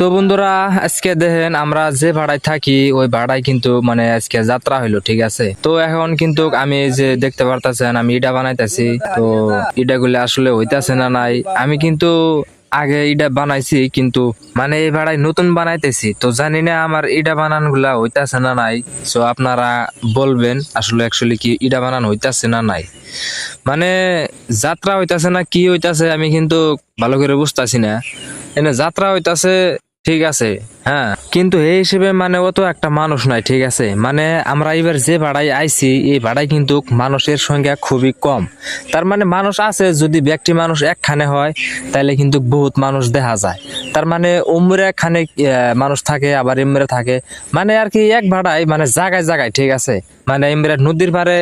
তো বন্ধুরা, আজকে দেখেন আমরা যে ভাড়ায় থাকি, ওই ভাড়ায় কিন্তু মানে আজকে যাত্রা হইল, ঠিক আছে? তো এখন কিন্তু আমি যে দেখতে পারতেছেন, আমি ইটা বানাইতেছি। তো ইটা গুলো আসলে হইতাছে না নাই। আমি কিন্তু আগে ইটা বানাইছি, কিন্তু মানে এই ভাড়ায় নতুন বানাইতেছি। তো জানি না আমার ইটা বানানগুলা হইতাছে না নাই। সো আপনারা বলবেন আসলে অ্যাকচুয়ালি কি ইটা বানান হইতাছে না নাই। মানে যাত্রা হইতাছে না, কি হইতাছে আমি কিন্তু ভালো করে বুঝতেছি না। এনে যাত্রা হইতাছে ঠিক আছে। হ্যাঁ কিন্তু এই হিসেবে মানে অত একটা মানুষ নাই ঠিক আছে? মানে আমরা এবার যে ভাড়ায় আইছি, এই ভাড়ায় কিন্তু মানুষের সংখ্যা খুবই কম। তার মানে মানুষ আছে, যদি ব্যক্তি মানুষ একখানে হয় তাহলে কিন্তু বহুত মানুষ দেখা যায়। তার মানে উমরে খানে মানুষ থাকে, আবার এমরে থাকে। মানে আর কি এক ভাড়ায় মানে জায়গায় জায়গায় ঠিক আছে? মানে এমরে নদীর পারে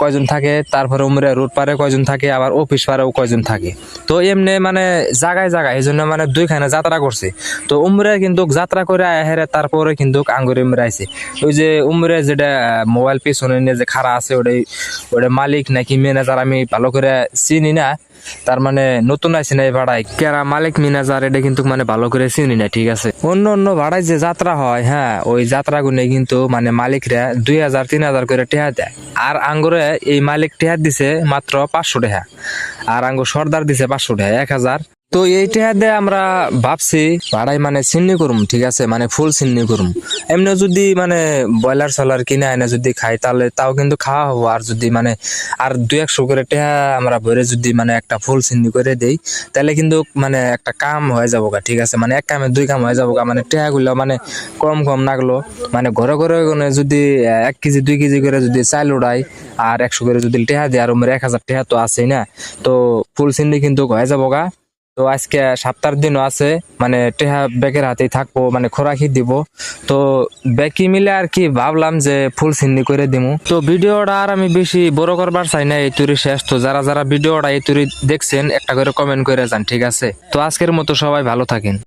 কয়জন থাকে, তারপরে উমরে রোড পারে কয়জন থাকে, আবার অফিস পারেও কয়জন থাকে। তো এমনি মানে জায়গায় জায়গায় এই জন্য মানে দুইখানে যাত্রা করছে। তো উমরে কিন্তু যাত্রা করে হেরে তারপরে কিন্তু আঙ্গুরে এমরে আইছে ওই যে উমরে যেটা মোবাইল পিছনে নিয়ে যে খাড়া আছে, ওটাই, ওটা মালিক নাকি ম্যানেজার, আমি ভালো করে চিনি না। তার মানে নতুন আইসি না এই ভাড়ায়? কেরা মালিক, ম্যানেজার, এটা কিন্তু মানে ভালো করে চিনি না, ঠিক আছে? অন্য অন্য ভাড়ায় যে যাত্রা হয় হ্যাঁ ওই যাত্রা গুনে কিন্তু মানে মালিকরা দুই হাজার, তিন হাজার করে টেহা দেয়। আর আঙ্গুরে এই মালিক টেহা দিছে মাত্র পাঁচশো টাকা আর আঙ্গুর সর্দার দিছে পাঁচশো টাকা এক হাজার। তো এইটা দিয়ে আমরা ভাবছি ভাড়ায় মানে চিন্নি করুম, ঠিক আছে? মানে ফুল চিন্নি করুম। এমনি যদি মানে ব্রয়লার সলার কিনে আনে যদি খাই, তাহলে তাও কিন্তু খাওয়া হব। আর যদি মানে আর দুই একশো করে টেহা আমরা ভরে যদি মানে একটা ফুল চিন্নি করে দেই, তাহলে কিন্তু মানে একটা কাম হয়ে যাব গা ঠিক আছে? মানে এক কামে দুই কাম হয়ে যাব গা মানে টেহা গুলো মানে কম কম লাগল মানে ঘরে ঘরে যদি এক কেজি, দুই কেজি করে যদি চাল উড়াই, আর একশো করে যদি টেহা দেয় আর এক হাজার টেহা তো আছেই না, তো ফুল চিন্নি কিন্তু হয়ে যাব গা তো আজকে সাতটার দিনও আছে মানে টেহা ব্যাগের হাতেই থাকব মানে খোরাকি দিব। তো ব্যাকি মিলে আর কি ভাবলাম যে ফুল সিন্দি করে দিব তো ভিডিওটা আর আমি বেশি বড় করবার চাই না, এই তুরি শেষ। তো যারা যারা ভিডিওটা এই তুরি দেখছেন, একটা করে কমেন্ট করে যান, ঠিক আছে? তো আজকের মতো সবাই ভালো থাকেন।